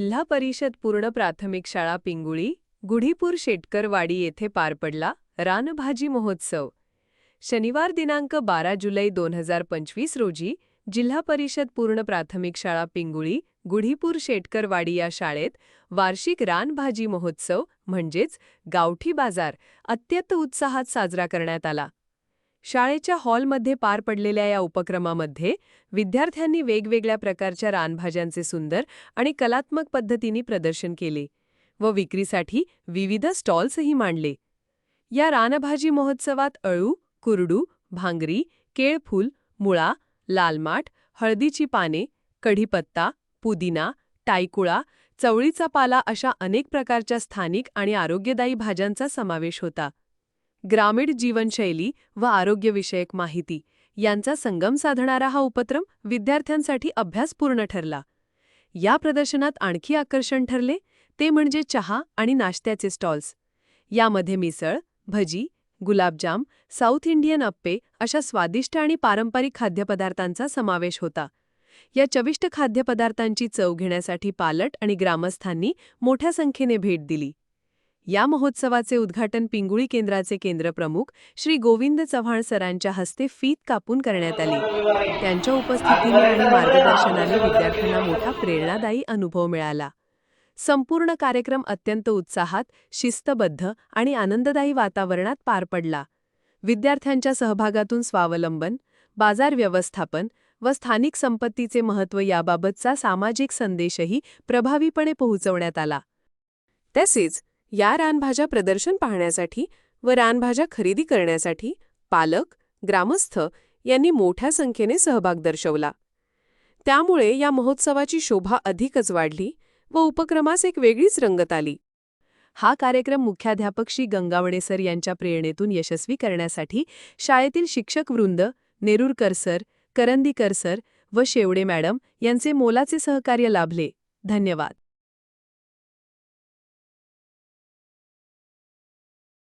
जिल्हा परिषद पूर्ण प्राथमिक शाळा पिंगुळी गुढीपूर शेटकरवाडी येथे पार पडला रानभाजी महोत्सव. शनिवार दिनांक बारा जुलै दोन हजार पंचवीस रोजी जिल्हा परिषद पूर्ण प्राथमिक शाळा पिंगुळी गुढीपूर शेटकरवाडी या शाळेत वार्षिक रानभाजी महोत्सव म्हणजेच गावठी बाजार अत्यंत उत्साहात साजरा करण्यात आला. शाळेच्या हॉलमध्ये पार पडलेल्या या उपक्रमामध्ये विद्यार्थ्यांनी वेगवेगळ्या प्रकारच्या रानभाज्यांचे सुंदर आणि कलात्मक पद्धतीने प्रदर्शन केले व विक्रीसाठी विविध स्टॉल्सही मांडले. या रानभाजी महोत्सवात अळू कुरडू भांगरी केळफूल मुळा लालमाठ हळदीची पाने कढीपत्ता पुदिना टायकुळा चवळीचा पाला अशा अनेक प्रकारच्या स्थानिक आणि आरोग्यदायी भाज्यांचा समावेश होता. ग्रामीण जीवनशैली व आरोग्यविषयक माहिती यांचा संगम साधणारा हा उपक्रम विद्यार्थ्यांसाठी अभ्यासपूर्ण ठरला. या प्रदर्शनात आणखी आकर्षण ठरले ते म्हणजे चहा आणि नाश्त्याचे स्टॉल्स. यामध्ये मिसळ भजी गुलाबजाम साऊथ इंडियन अप्पे अशा स्वादिष्ट आणि पारंपरिक खाद्यपदार्थांचा समावेश होता. या चविष्ट खाद्यपदार्थांची चव घेण्यासाठी पालट आणि ग्रामस्थांनी मोठ्या संख्येने भेट दिली. या महोत्सवाचे उद्घाटन पिंगुळी केंद्राचे केंद्रप्रमुख श्री गोविंद चव्हाण सरांच्या हस्ते फीत कापून करण्यात आली. त्यांच्या उपस्थितीने आणि मार्गदर्शनाने विद्यार्थ्यांना मोठा प्रेरणादायी अनुभव मिळाला. संपूर्ण कार्यक्रम अत्यंत उत्साहात शिस्तबद्ध आणि आनंददायी वातावरणात पार पडला. विद्यार्थ्यांच्या सहभागातून स्वावलंबन बाजार व्यवस्थापन व स्थानिक संपत्तीचे महत्त्व याबाबतचा सामाजिक संदेशही प्रभावीपणे पोहोचवण्यात आला. तसेच या रानभाज्या प्रदर्शन पाहण्यासाठी व रानभाज्या खरेदी करण्यासाठी पालक ग्रामस्थ यांनी मोठ्या संख्येने सहभाग दर्शवला. त्यामुळे या महोत्सवाची शोभा अधिकच वाढली व उपक्रमास एक वेगळीच रंगत आली. हा कार्यक्रम मुख्याध्यापक श्री गंगावडे सर यांच्या प्रेरणेतून यशस्वी करण्यासाठी शाळेतील शिक्षक वृंद नेरुरकर सर करंदीकर सर व शेवडे मॅडम यांचे मोलाचे सहकार्य लाभले. धन्यवाद.